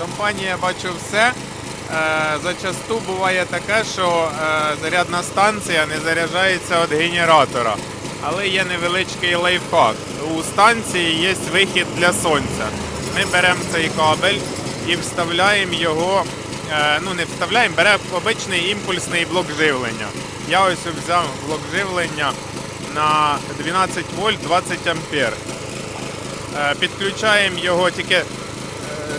Компанія бачу все. Е, Зачасту буває таке, що е, зарядна станція не заряджається від генератора. Але є невеличкий лайфхак. У станції є вихід для сонця. Ми беремо цей кабель і вставляємо його. е, Ну, не вставляємо, беремо обичний імпульсний блок живлення. Я ось взяв блок живлення на 12 вольт 20 ампер. Підключаємо його тільки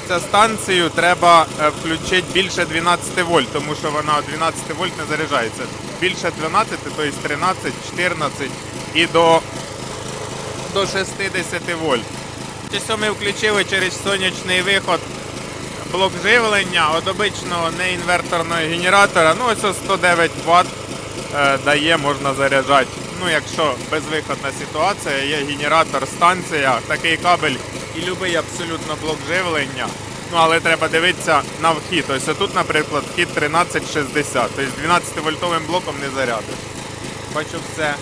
цю станцію треба е, включити більше 12 вольт, тому що вона 12 вольт не заряджається. Більше 12, тобто 13, 14 і до, до 60 вольт. Ось ми включили через сонячний виход блок живлення від обичного неінверторного генератора. Ну, ось 109 Вт е, дає, можна заряджати. Ну, якщо безвиходна ситуація, є генератор, станція, такий кабель і будь-який абсолютно блок живлення. Ну, але треба дивитися на вхід. Ось тут, наприклад, вхід 1360. Тобто 12 вольтовим блоком не зарядиш. Бачу все.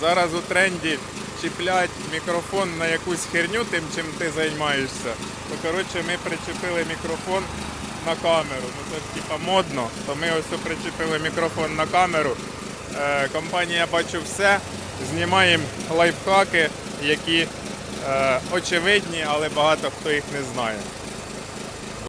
Зараз у тренді чіплять мікрофон на якусь херню, тим чим ти займаєшся. То коротше ми причепили мікрофон на камеру. Ну це ж типа модно. То ми ось причепили мікрофон на камеру. Е, компанія бачу все. Знімаємо лайфхаки, які очевидні, але багато хто їх не знає.